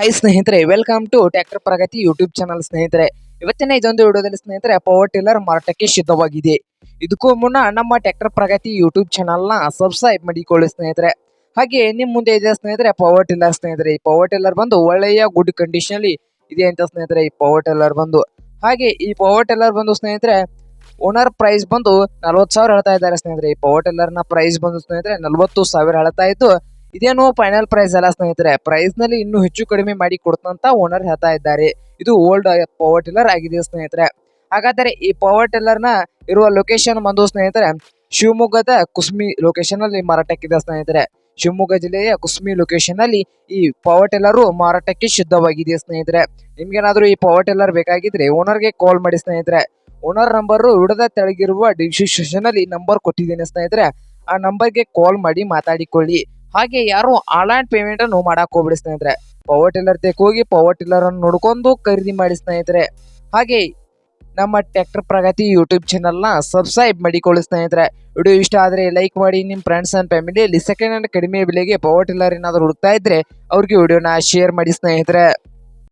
High ಸ್ನೇಹಿತರೆ welcome to tractor Pragati YouTube channel ಸ್ನೇಹಿತರೆ. ಇವತ್ತಿನ ಇದೊಂದು ವಿಡಿಯೋದಲ್ಲಿ ಸ್ನೇಹಿತರೆ ಪವರ್ ಟಿಲ್ಲರ್ ಮಾರಾಟಕ್ಕೆ ಸಿದ್ಧವಾಗಿದೆ. ಇದಕ್ಕೂ ಮುನ್ನ ನಮ್ಮ ಟ್ರ್ಯಾಕ್ಟರ್ ಪ್ರಗತಿ ಯೂಟ್ಯೂಬ್ ಚಾನಲ್ನ ಸಬ್ಸ್ಕ್ರೈಬ್ ಮಾಡಿಕೊಳ್ಳಿ ಸ್ನೇಹಿತರೆ. ಹಾಗೆ ನಿಮ್ಮ ಮುಂದೆ ಇದೆ ಸ್ನೇಹಿತರೆ ಪವರ್ ಟಿಲ್ಲರ್ ಸ್ನೇಹಿತರೆ. ಈ ಪವರ್ ಟಿಲ್ಲರ್ ಬಂದು ಒಳ್ಳೆಯ ಗುಡ್ ಕಂಡೀಷನ್ ಇದೆ ಅಂತ ಸ್ನೇಹಿತರೆ ಈ ಪವರ್ ಟಿಲ್ಲರ್ ಬಂದು. ಹಾಗೆ ಈ ಪವರ್ ಟಿಲ್ಲರ್ ಬಂದು ಸ್ನೇಹಿತರೆ ಓನರ್ ಪ್ರೈಸ್ ಬಂದು ನಲ್ವತ್ತು ಸಾವಿರ ಹೇಳ್ತಾ ಇದ್ದಾರೆ ಸ್ನೇಹಿತರೆ. ಈ ಪವರ್ ಟಿಲ್ಲರ್ನ ಪ್ರೈಸ್ ಬಂದು ಸ್ನೇಹಿತರೆ ನಲ್ವತ್ತು ಸಾವಿರ ಹೇಳ್ತಾ ಇದ್ದು ಇದೇನು ಫೈನಲ್ ಪ್ರೈಸ್ ಅಲ್ಲ ಸ್ನೇಹಿತರೆ. ಪ್ರೈಸ್ನಲ್ಲಿ ಇನ್ನೂ ಹೆಚ್ಚು ಕಡಿಮೆ ಮಾಡಿ ಕೊಡ್ತಂತ ಓನರ್ ಹೇಳ್ತಾ ಇದ್ದಾರೆ. ಇದು ಓಲ್ಡ್ ಪವರ್ ಟಿಲ್ಲರ್ ಆಗಿದೆ ಸ್ನೇಹಿತರೆ. ಹಾಗಾದರೆ ಈ ಪವರ್ ಟಿಲ್ಲರ್ನ ಇರುವ ಲೊಕೇಶನ್ ಬಂದು ಸ್ನೇಹಿತರೆ, ಶಿವಮೊಗ್ಗದ ಕುಸ್ಮಿ ಲೊಕೇಶನ್ ಅಲ್ಲಿ ಮಾರಾಟಕ್ಕಿದೆ ಸ್ನೇಹಿತರೆ. ಶಿವಮೊಗ್ಗ ಜಿಲ್ಲೆಯ ಕುಸ್ಮಿ ಲೊಕೇಶನ್ ಅಲ್ಲಿ ಈ ಪವರ್ ಟಿಲ್ಲರ್ ಮಾರಾಟಕ್ಕೆ ಸಿದ್ಧವಾಗಿದೆ ಸ್ನೇಹಿತರೆ. ನಿಮ್ಗೇನಾದ್ರೂ ಈ ಪವರ್ ಟಿಲ್ಲರ್ ಬೇಕಾಗಿದ್ರೆ ಓನರ್ಗೆ ಕಾಲ್ ಮಾಡಿ ಸ್ನೇಹಿತರೆ. ಓನರ್ ನಂಬರ್ ಹುಡದ ತೆಳಗಿರುವ ಡಿಸ್ಕ್ರಿಪ್ಷನ್ ಅಲ್ಲಿ ನಂಬರ್ ಕೊಟ್ಟಿದ್ದೇನೆ ಸ್ನೇಹಿತರೆ. ಆ ನಂಬರ್ಗೆ ಕಾಲ್ ಮಾಡಿ ಮಾತಾಡಿಕೊಳ್ಳಿ. ಹಾಗೆ ಯಾರು ಆನ್ಲೈನ್ ಪೇಮೆಂಟ್ ಅನ್ನು ಮಾಡಕ್ ಹೋಗ್ಬಿಡಿ ಸ್ನೇಹಿತರೆ. ಪವರ್ ಟಿಲ್ಲರ್ ತೆಕ್ ಹೋಗಿ ಪವರ್ ಟಿಲ್ಲರ್ ಅನ್ನು ನೋಡ್ಕೊಂಡು ಖರೀದಿ ಮಾಡಿ ಸ್ನೇಹಿತರೆ. ಹಾಗೆ ನಮ್ಮ ಟ್ರ್ಯಾಕ್ಟರ್ ಪ್ರಗತಿ ಯೂಟ್ಯೂಬ್ ಚಾನಲ್ನ ಸಬ್ಸ್ಕ್ರೈಬ್ ಮಾಡಿಕೊಳ್ಳಿ ಸ್ನೇಹಿತರೆ. ವಿಡಿಯೋ ಇಷ್ಟ ಆದರೆ ಲೈಕ್ ಮಾಡಿ ನಿಮ್ಮ ಫ್ರೆಂಡ್ಸ್ ಅಂಡ್ ಫ್ಯಾಮಿಲಿಯಲ್ಲಿ ಸೆಕೆಂಡ್ ಹ್ಯಾಂಡ್ ಕಡಿಮೆ ಬೆಲೆಗೆ ಪವರ್ ಟಿಲ್ಲರ್ ಏನಾದರೂ ಹುಡುಕ್ತಾ ಇದ್ದರೆ ಅವ್ರಿಗೆ ವಿಡಿಯೋನ ಶೇರ್ ಮಾಡಿ ಸ್ನೇಹಿತರೆ.